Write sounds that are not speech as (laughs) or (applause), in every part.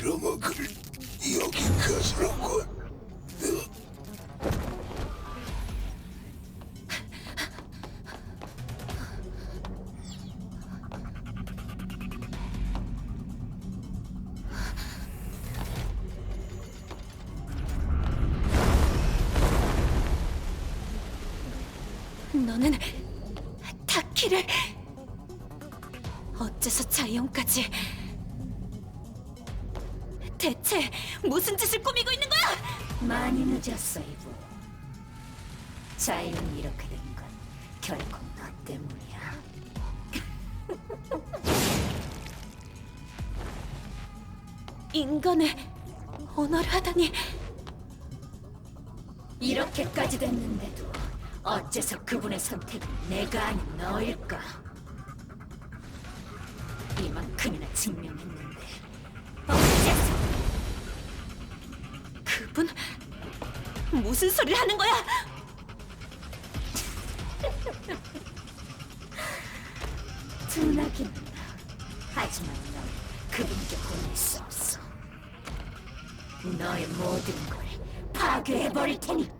빌어먹을 여기까지로군. 이렇게까지 됐는데도 어째서 그분의 선택이 내가 아닌 너일까? 이만큼이나 증명했는데 어째서 그분 무슨 소리를 하는 거야? (laughs) 둔하긴 나. 하지만 넌 그분께 보낼 수 없어. 너의 모든 걸 파괴해버릴 테니까.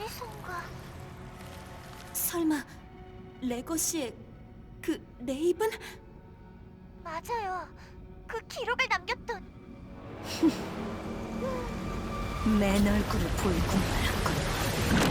어디선가? 설마 레거시의 그 레이븐? 맞아요. 그 기록을 남겼던 (laughs) 맨 얼굴을 보이고 말았군.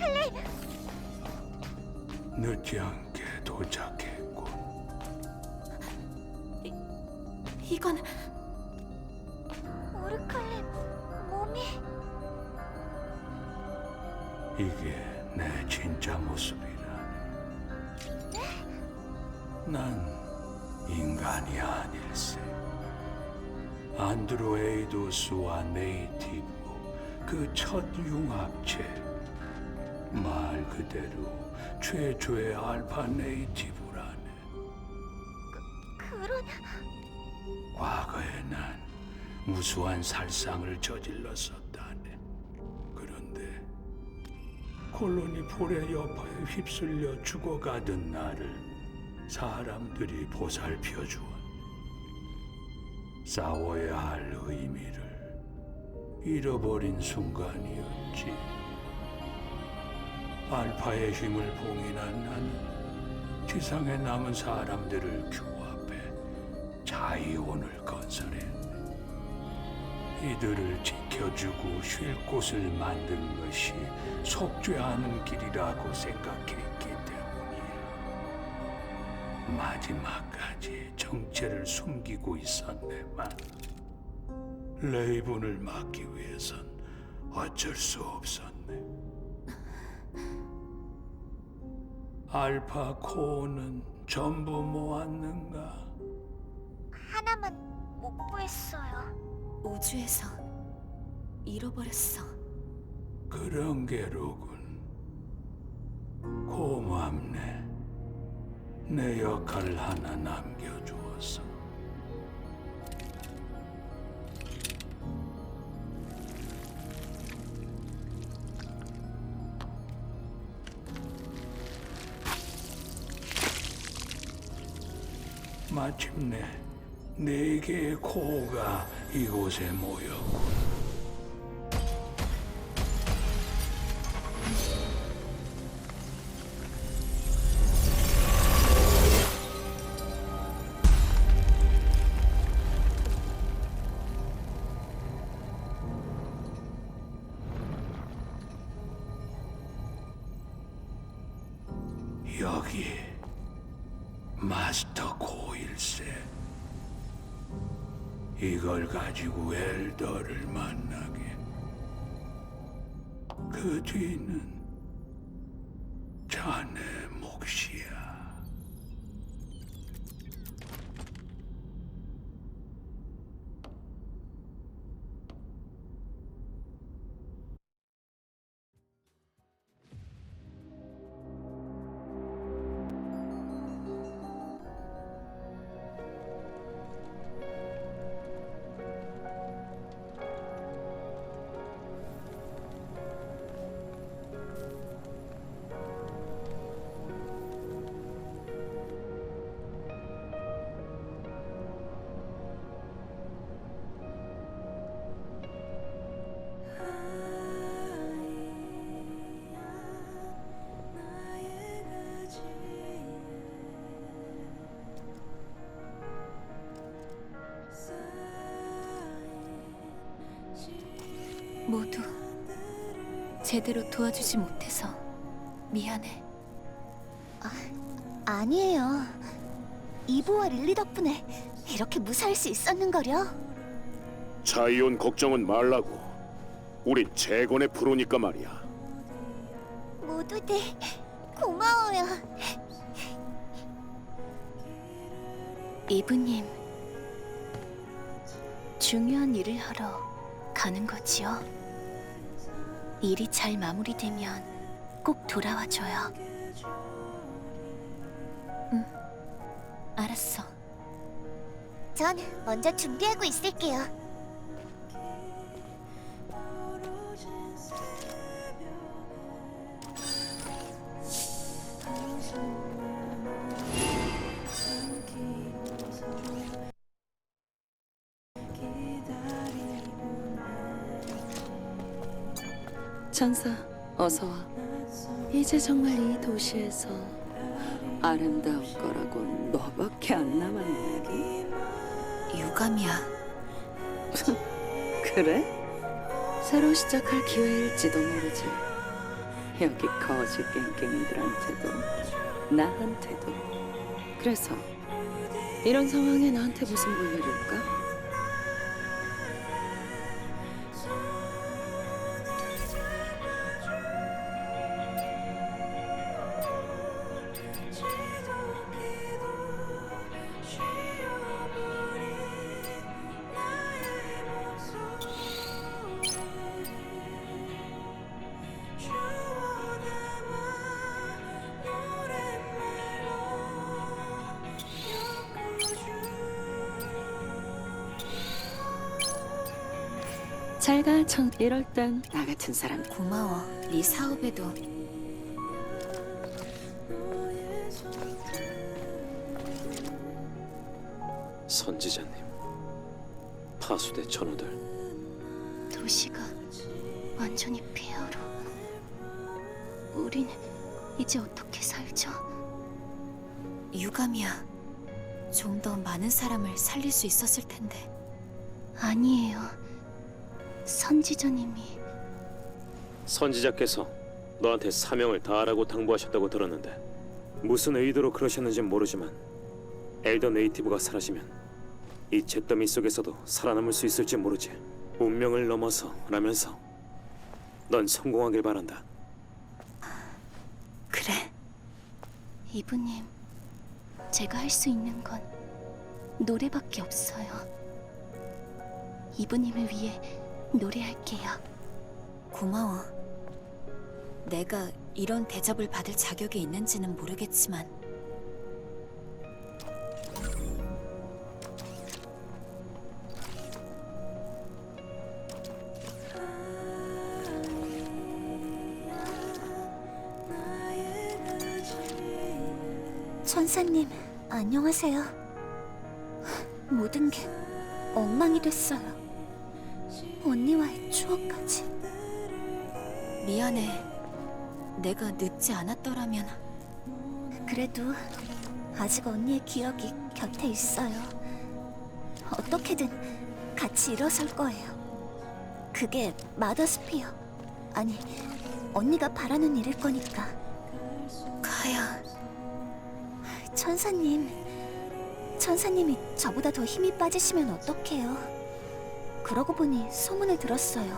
클레 늦지 않게 도착했고 이건 오르클레 몸이 이게 내 진짜 모습이라네. 난 인간이 아닐세. 안드로에이도스와 네이티브 그 첫 융합체 말 그대로 최초의 알파 네이티브라네. 그런 과거에 난 무수한 살상을 저질렀었다네. 그런데 콜로니 폴의 여파에 휩쓸려 죽어가던 나를 사람들이 보살펴 주었. 싸워야 할 의미를 잃어버린 순간이었지. 알파의 힘을 봉인한 나는 지상에 남은 사람들을 규합해 자이온을 건설했네. 이들을 지켜주고 쉴 곳을 만든 것이 속죄하는 길이라고 생각했기 때문이야. 마지막까지 정체를 숨기고 있었네만 레이븐을 막기 위해선 어쩔 수 없었네. 알파 코어는 전부 모았는가? 하나만 못 구했어요. 우주에서 잃어버렸어. 그런 게로군. 고맙네. 내 역할을 하나 남겨주어서. 마침내 네 개의 코가 이곳에 모였군. 엘더를 만나게. 그 뒤는 자네 모두 제대로 도와주지 못해서 미안해. 아니에요. 이보와 릴리 덕분에 이렇게 무사할 수 있었는거려. 자이온 걱정은 말라고. 우린 재건의 프로니까 말이야. 모두들 고마워요. 이브님, 중요한 일을 하러 가는 거지요? 일이 잘 마무리되면 꼭 돌아와줘요. 응, 알았어. 전 먼저 준비하고 있을게요. 천사, 어서 와. 이제 정말 이 도시에서 아름다운 거라고 너밖에 안 남았네. 유감이야. (laughs) 그래? 새로 시작할 기회일지도 모르지. 여기 거지 깽깽이들한테도 나한테도. 그래서 이런 상황에 나한테 무슨 볼일일까? 잘가 천. 이럴 땐 나 같은 사람 고마워. 네 사업에도 선지자님, 파수대 전우들 도시가 완전히 폐허로. 우린 이제 어떻게 살죠? 유감이야. 좀 더 많은 사람을 살릴 수 있었을 텐데. 아니에요. 선지자님이 선지자께서 너한테 사명을 다하라고 당부하셨다고 들었는데 무슨 의도로 그러셨는지 모르지만 엘더 네이티브가 사라지면 이 잿더미 속에서도 살아남을 수 있을지 모르지 운명을 넘어서 라면서 넌 성공하길 바란다 그래. 이브님, 제가 할 수 있는 건 노래밖에 없어요. 이브님을 위해 노래할게요. 고마워. 내가 이런 대접을 받을 자격이 있는지는 모르겠지만 천사님, 안녕하세요. 모든 게 엉망이 됐어요. 언니와의 추억까지. 미안해. 내가 늦지 않았더라면 그래도 아직 언니의 기억이 곁에 있어요. 어떻게든 같이 일어설 거예요. 그게 마더스피어. 아니, 언니가 바라는 일일 거니까. 가야. 천사님, 천사님이 저보다 더 힘이 빠지시면 어떡해요? 그러고 보니 소문을 들었어요.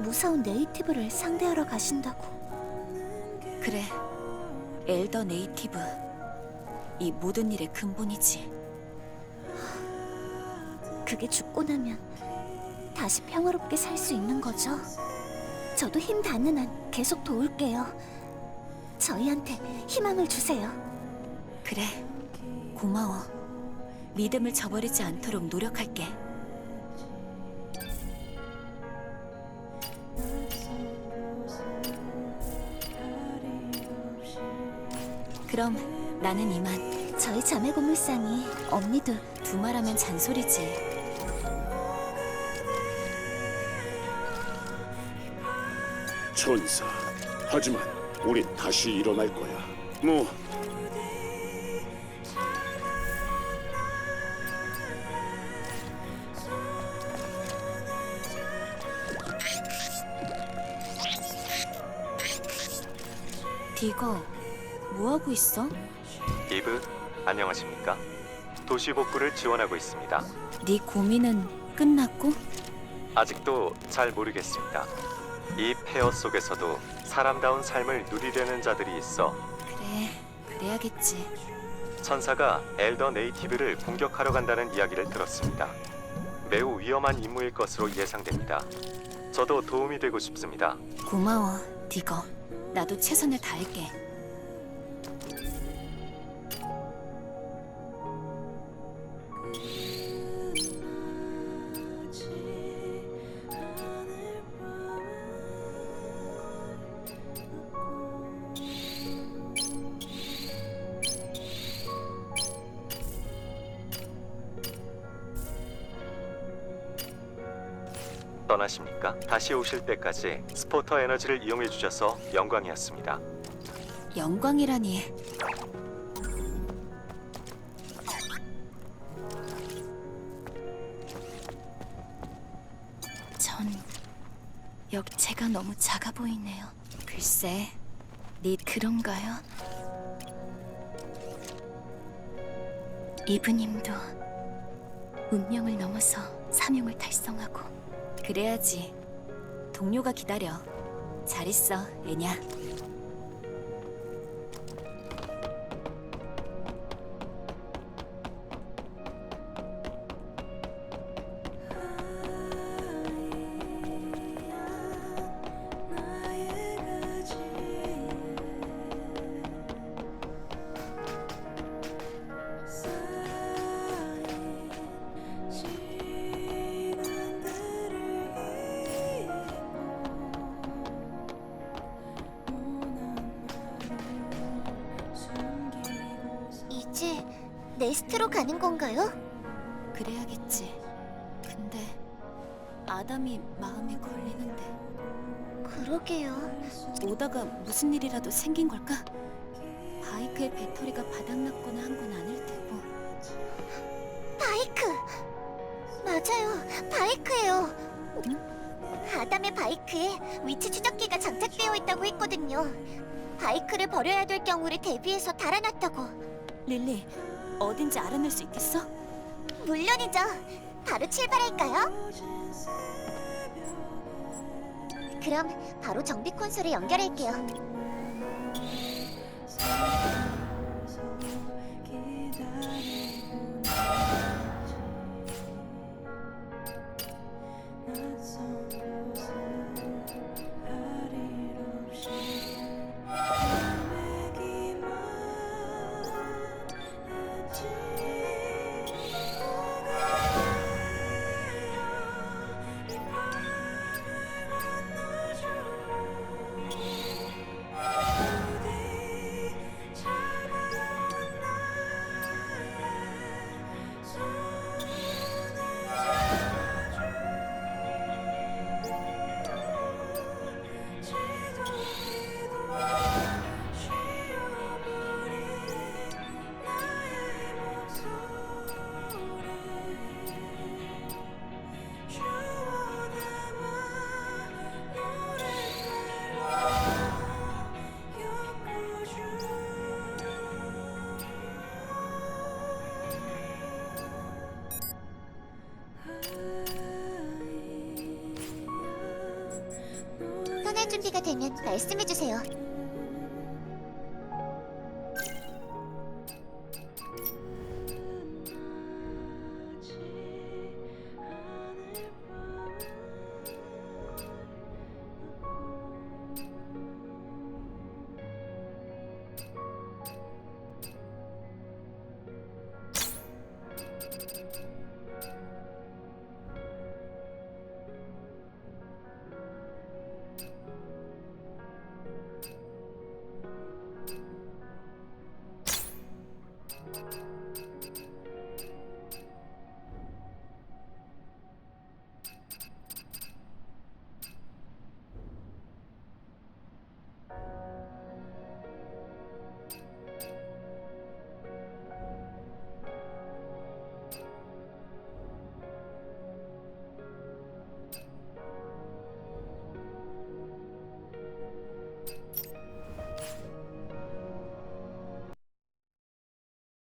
무사온 네이티브를 상대하러 가신다고. 그래. 엘더 네이티브. 이 모든 일의 근본이지. 그게 죽고 나면 다시 평화롭게 살 수 있는 거죠. 저도 힘 닿는 한 계속 도울게요. 저희한테 희망을 주세요. 그래. 고마워. 믿음을 저버리지 않도록 노력할게. 그럼 나는 이만 저희 자매 고물상이 언니도 두 말하면 잔소리지. 천사. 하지만 우리 다시 일어날 거야. 뭐 디고 뭐하고 있어? 이브, 안녕하십니까? 도시 복구를 지원하고 있습니다. 네 고민은 끝났고? 아직도 잘 모르겠습니다. 이 폐허 속에서도 사람다운 삶을 누리려는 자들이 있어 그래, 그래야겠지. 천사가 엘더 네이티브를 공격하러 간다는 이야기를 들었습니다. 매우 위험한 임무일 것으로 예상됩니다. 저도 도움이 되고 싶습니다. 고마워, 디거. 나도 최선을 다할게. 떠나십니까? 다시 오실 때까지 스포터 에너지를 이용해 주셔서 영광이었습니다. 영광이라니. 전 역체가 너무 작아 보이네요. 글쎄, 네 그런가요? 이브님도 운명을 넘어서 사명을 달성하고 그래야지. 동료가 기다려. 잘 있어, 애냐. 네스트로 가는 건가요? 그래야겠지. 근데 아담이 마음에 걸리는데 그러게요. 오다가 무슨 일이라도 생긴 걸까? 바이크의 배터리가 바닥났거나 한 건 아닐 테고 바이크! 맞아요, 바이크예요. 아담의 바이크에 위치 추적기가 장착되어 있다고 했거든요. 바이크를 버려야 될 경우를 대비해서 달아놨다고. 릴리 어딘지 알아낼 수 있겠어? 물론이죠. 바로 출발할까요? 그럼 바로 정비 콘솔에 연결할게요. 준비가 되면 말씀해 주세요.